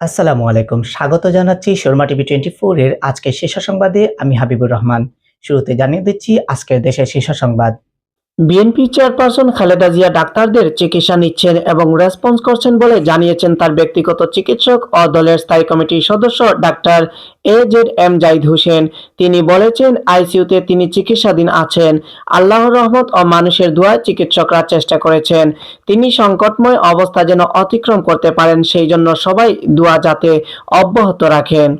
আসসালামু আলাইকুম। স্বাগত জানাচ্ছি শর্মা টিভি টোয়েন্টি এর আজকের শীর্ষ সংবাদে। আমি হাবিবুর রহমান। শুরুতে জানিয়ে দিচ্ছি, আজকের দেশের শীর্ষ সংবাদ। বিএনপি চেয়ারপারসন খালেদা জিয়া ডাক্তারদের চিকিৎসা নিচ্ছেন এবং রেসপন্স করছেন বলে জানিয়েছেন তার ব্যক্তিগত চিকিৎসক ও দলের স্থায়ী কমিটির সদস্য doctor A Z M Zahid Hossain. তিনি বলেছেন, আইসিইউতে তিনি চিকিৎসাধীন আছেন। আল্লাহর রহমত ও মানুষের দোয়ায় চিকিৎসকরা চেষ্টা করেছেন। তিনি সংকটময় অবস্থা যেন অতিক্রম করতে পারেন, সেই জন্য সবাই দোয়া যাতে অব্যাহত রাখেন।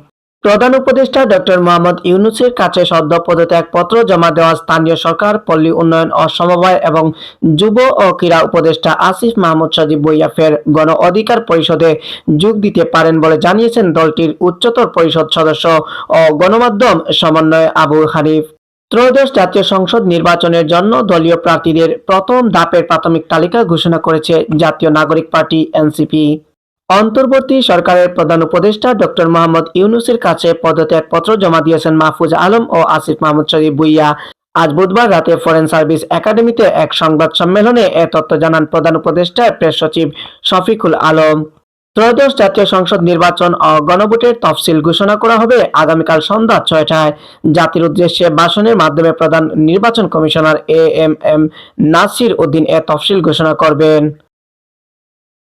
প্রধান উপদেষ্টা ডক্টর মোহাম্মদ ইউনুসের কাছে সদ্য পদত্যাগ পত্র জমা দেওয়া স্থানীয় সরকার, পল্লী উন্নয়ন ও সমবায় এবং যুব ও ক্রীড়া উপদেষ্টা আসিফ মাহমুদ সজীব বইয়া ফের গণ অধিকার পরিষদে যোগ দিতে পারেন বলে জানিয়েছেন দলটির উচ্চতর পরিষদ সদস্য ও গণমাধ্যম সমন্বয় আবু হানিফ। ত্রয়োদশ জাতীয় সংসদ নির্বাচনের জন্য দলীয় প্রার্থীদের প্রথম ধাপের প্রাথমিক তালিকা ঘোষণা করেছে জাতীয় নাগরিক পার্টি এনসিপি। অন্তর্বর্তী সরকারের প্রধান উপদেষ্টা ডক্টর মোহাম্মদ ইউনুসের কাছে পদত্যাগপত্র জমা দিয়েছেন মাহফুজ আলম ও আসিফ মাহমুদ শরীফ বুইয়া আজ বুধবার রাতে ফরেন সার্ভিস একাডেমিতে এক সংবাদ সম্মেলনে এ তথ্য জানান প্রধান উপদেষ্টা, প্রেস সচিব শফিকুল আলম। ত্রয়োদশ জাতীয় সংসদ নির্বাচন ও গণভোটের তফসিল ঘোষণা করা হবে আগামীকাল সন্ধ্যা ছয়টায়। জাতির উদ্দেশ্যে ভাষণের মাধ্যমে প্রধান নির্বাচন commissioner A M M Nasir Uddin এ তফসিল ঘোষণা করবেন।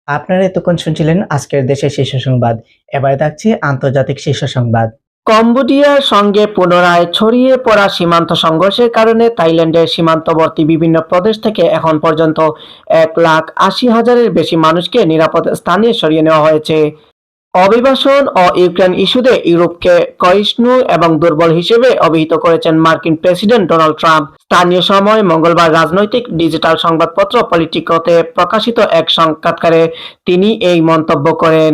আপনারা এতক্ষণ শুনছিলেন আজকের দেশের শীর্ষ সংবাদ। এবার থাকছে আন্তর্জাতিক শীর্ষ সংবাদ। কম্বোডিয়ার সঙ্গে পুনরায় ছড়িয়ে পড়া সীমান্ত সংঘর্ষের কারণে থাইল্যান্ডের সীমান্তবর্তী বিভিন্ন প্রদেশ থেকে এখন পর্যন্ত এক লাখ আশি হাজারের বেশি মানুষকে নিরাপদ স্থানে সরিয়ে নেওয়া হয়েছে। অভিবাসন ও ইউক্রেন ইস্যুতে ইউরোপকে ক্ষয়িষ্ণু এবং দুর্বল হিসেবে অভিহিত করেছেন মার্কিন প্রেসিডেন্ট ডোনাল্ড ট্রাম্প। স্থানীয় সময় মঙ্গলবার রাজনৈতিক ডিজিটাল সংবাদপত্র পলিটিকোতে প্রকাশিত এক সাক্ষাৎকারে তিনি এই মন্তব্য করেন।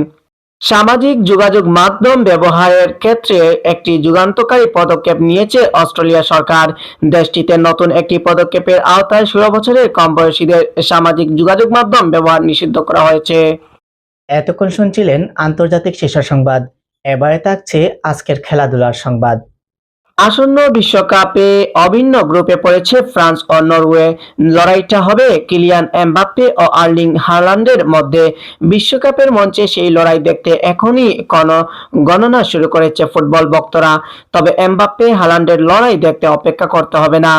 সামাজিক যোগাযোগ মাধ্যম ব্যবহারের ক্ষেত্রে একটি যুগান্তকারী পদক্ষেপ নিয়েছে অস্ট্রেলিয়া সরকার। দেশটিতে নতুন একটি পদক্ষেপের আওতায় ষোলো বছরের কম বয়সীদের সামাজিক যোগাযোগ মাধ্যম ব্যবহার নিষিদ্ধ করা হয়েছে। এতক্ষণ শুনছিলেন আন্তর্জাতিক শীর্ষ সংবাদ। এবারে থাকছে আজকের খেলাধুলার সংবাদ। আসন্ন বিশ্বকাপে অভিন্ন গ্রুপে পড়েছে ফ্রান্স ও নরওয়ে। লড়াইটা হবে কিলিয়ান এমবাপ্পে ও আর্লিং হার্ল্যান্ডের মধ্যে। বিশ্বকাপের মঞ্চে সেই লড়াই দেখতে এখনই কোন গণনা শুরু করেছে ফুটবল ভক্তরা তবে এমবাপ্পে হার্ল্যান্ডের লড়াই দেখতে অপেক্ষা করতে হবে না।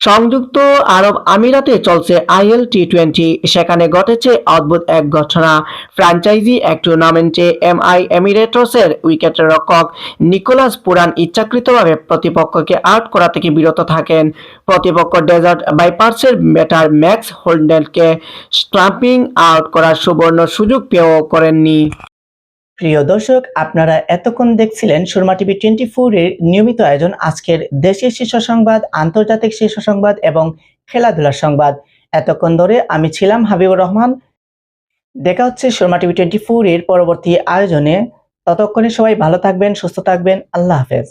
সংযুক্ত আরব আমিরাতে চলছে আইএল টি টোয়েন্টি সেখানে ঘটেছে অদ্ভুত এক ঘটনা। ফ্র্যাঞ্চাইজি এক টুর্নামেন্টে এম এমআই এমিরেটসের উইকেটের রক্ষক নিকোলাস পুরান ইচ্ছাকৃতভাবে প্রতিপক্ষকে আউট করা থেকে বিরত থাকেন। প্রতিপক্ষ ডেজার্ট বাইপার্সের ব্যাটার ম্যাক্স হোল্ডেনকে স্ট্রাম্পিং আউট করার সুবর্ণ সুযোগ পেয়েও করেননি। প্রিয় দর্শক, আপনারা এতক্ষণ দেখছিলেন সুরমা টিভি টোয়েন্টি ফোর এর নিয়মিত আয়োজন আজকের দেশের শীর্ষ সংবাদ, আন্তর্জাতিক শীর্ষ সংবাদ এবং খেলাধুলার সংবাদ। এতক্ষণ ধরে আমি ছিলাম হাবিবুর রহমান। দেখা হচ্ছে সুরমা টিভি টোয়েন্টি ফোর এর পরবর্তী আয়োজনে। ততক্ষণে সবাই ভালো থাকবেন, সুস্থ থাকবেন। আল্লাহ হাফেজ।